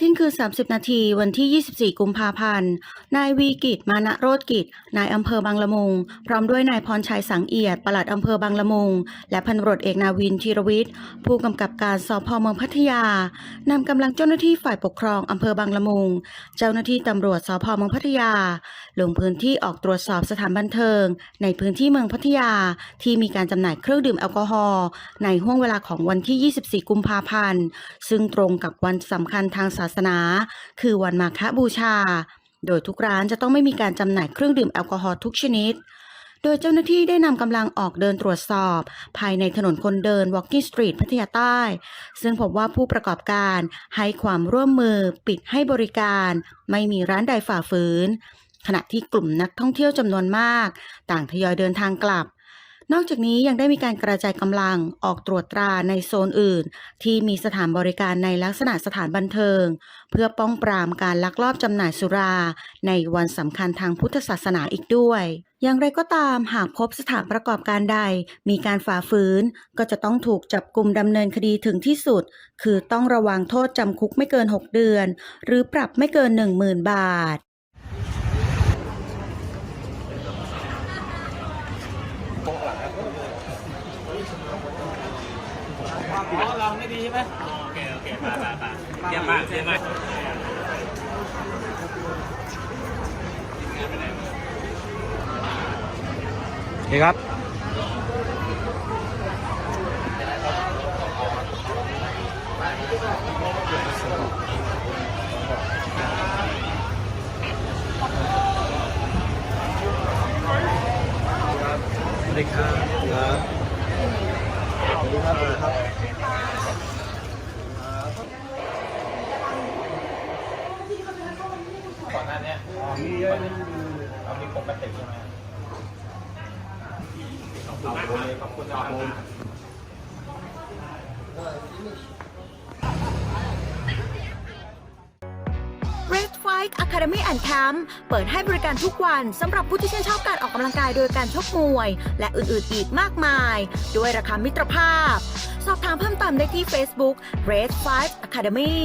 คืน 30 นาที วันที่ 24 กุมภาพันธ์ นายวีกิจ มานะโรธกิจ นายอำเภอบางละมุง พร้อมด้วยนายพรชัยสังเอียด ปลัดอำเภอบางละมุง และพันรวจเอกนาวินธีรวิทย์ ผู้กำกับการสพเมืองพัทยา นำกำลังเจ้าหน้าที่ฝ่ายปกครองอำเภอบางละมุง เจ้าหน้าที่ตำรวจสพเมืองพัทยา ลงพื้นที่ออกตรวจสอบสถานบันเทิง ในพื้นที่เมืองพัทยา ที่มีการจำหน่ายเครื่องดื่มแอลกอฮอล์ ในห่วงเวลาของวันที่ 24 กุมภาพันธ์ ซึ่งตรงกับวันสำคัญทางศาสนา คือวันมาฆบูชา โดยทุกร้านจะต้องไม่มีการจำหน่ายเครื่องดื่มแอลกอฮอล์ทุกชนิด โดยเจ้าหน้าที่ได้นำกำลังออกเดินตรวจสอบ ภายในถนนคนเดิน Walking Street พัทยาใต้ ซึ่งพบว่าผู้ประกอบการให้ความร่วมมือปิดให้บริการ ไม่มีร้านใดฝ่าฝืนขณะที่กลุ่มนักท่องเที่ยวจำนวนมาก ต่างทยอยเดินทางกลับ นอกจากนี้ยังได้มีการกระจายกำลังออกตรวจตราในโซนอื่น ที่มีสถานบริการในลักษณะสถานบันเทิง เพื่อป้องปรามการลักลอบจำหน่ายสุรา ในวันสำคัญทางพุทธศาสนาอีกด้วย อย่างไรก็ตามหากพบสถานประกอบการใด มีการฝ่าฝืน ก็จะต้องถูกจับกลุ่มดำเนินคดีถึงที่สุด คือต้องระวังโทษจำคุกไม่เกิน 6 เดือน หรือปรับไม่เกิน 10,000 บาท อ๋อเราไม่ดีใช่ไหมโอเคโอเคมามามาเยี่ยมมากเยี่ยมมากโอเคครับสวัสดีครับ ครับสวัสดีครับ สวัสดีครับ ก่อนหน้า นี้มีเยอะเอามีปกติใช่ไหมขอบคุณมากครับขอบคุณครับ Red Fight Academy and Camp เปิดให้บริการทุกวันสำหรับผู้ที่ชื่นชอบการออกกำลังกายโดยการชกมวย และอื่นๆอีกมากมาย ด้วยราคามิตรภาพ สอบถามเพิ่มเติมได้ที่ Facebook Red Fight Academy